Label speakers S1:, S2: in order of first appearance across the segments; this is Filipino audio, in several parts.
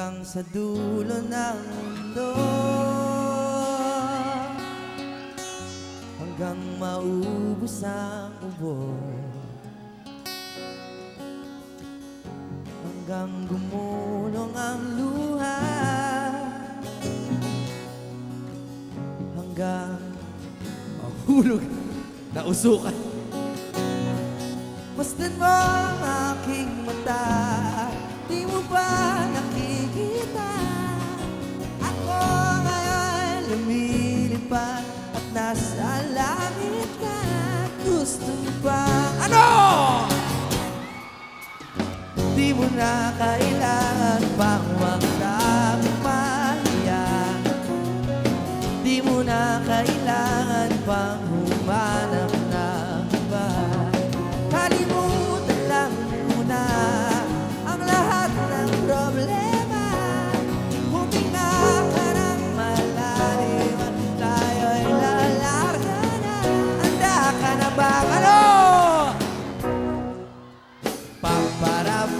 S1: sa dulo ng mundo. Hanggang maubos ang ubo. Hanggang gumulong ang luha. Hanggang mahulog. Nausukan. Masdan mo ang aking mata nasa langit ka Gusto ba Ano? Di mo na kailangan pang magdang pahiya Di mo na kailangan pang humanap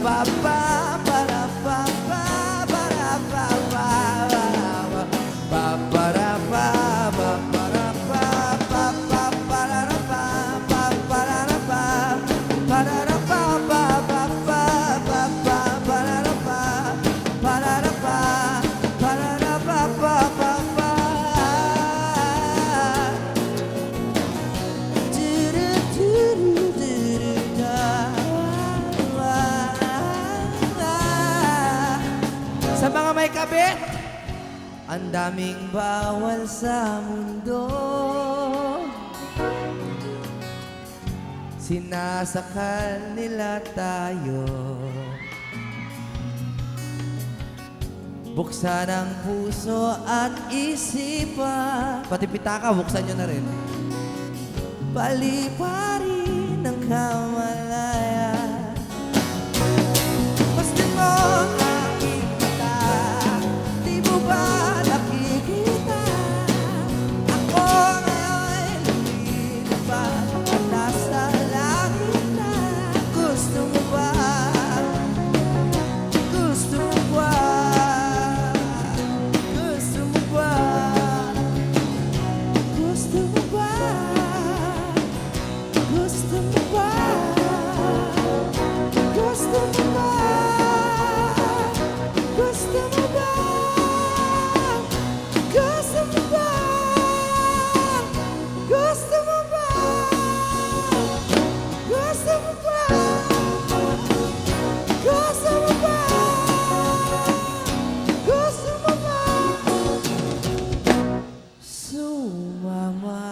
S1: bye-bye. May kabit, ang daming bawal sa mundo. Sinasakal nila tayo. Buksan ang puso at isipan. Pati pitaka, buksan nyo na rin. Paliparin ang kamalayan. 呜哇